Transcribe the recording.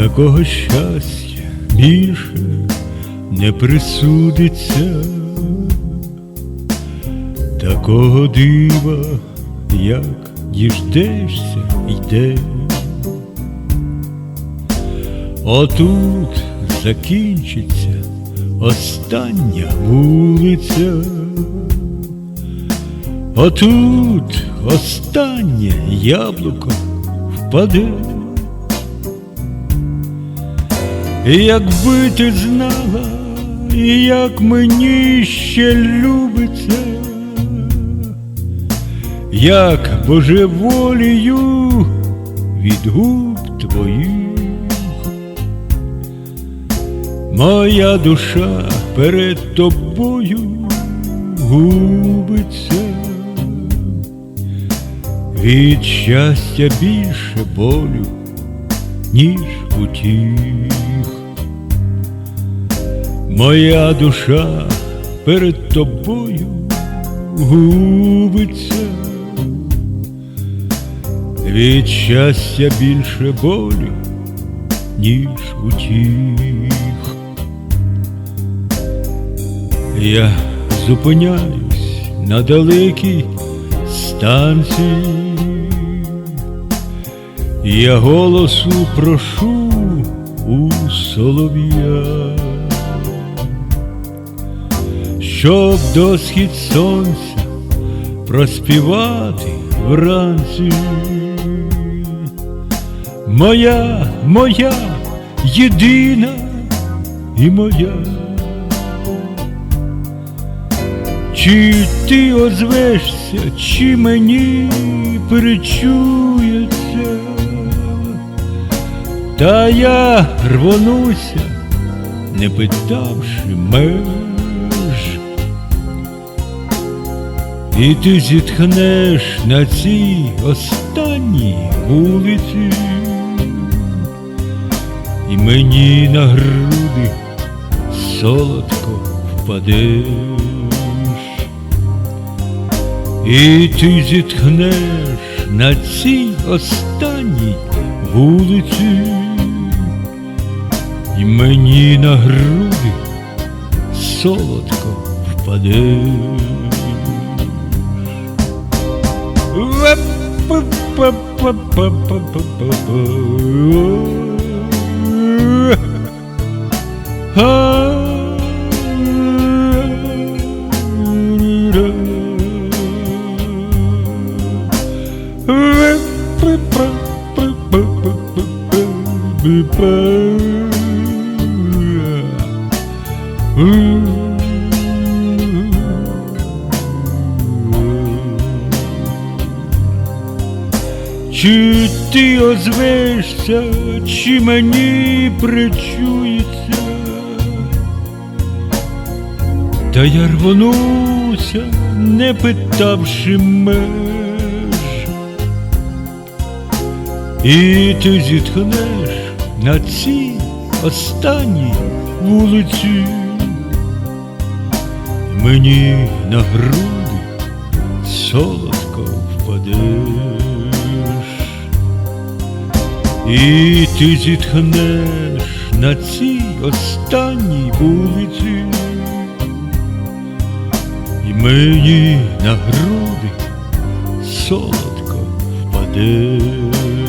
Такого щастя більше не присудиться, такого дива, як діждешся, йде. Отут закінчиться остання вулиця. Отут останнє яблуко впаде. Якби ти знала, як мені ще любиться, як божеволію від губ твоїх, моя душа перед тобою губиться, від щастя більше болю, ніж утіх. Моя душа перед тобою губиться, від щастя більше болю, ніж утіх. Я зупиняюсь на далекій станції, я голосу прошу у солов'я, щоб до схід сонця проспівати вранці. Моя, моя, єдина і моя. Чи ти озвешся, чи мені перечується, та я рвонуся, не питавши меж, і ти зітхнеш на цій останній вулиці, і мені на груди солодко впадеш. І ти зітхнеш на цій останній вулиці, і мені на груди солодко впадеш. Ooh. Чи ти озвешся, чи мені причується, та я рвонуся, не питавши меж, і ти зітхнеш на цій останній вулиці, мені на груди солодко впадеш. І ти зітхнеш на цій останній вулиці, і мені на груди солодко впадеш.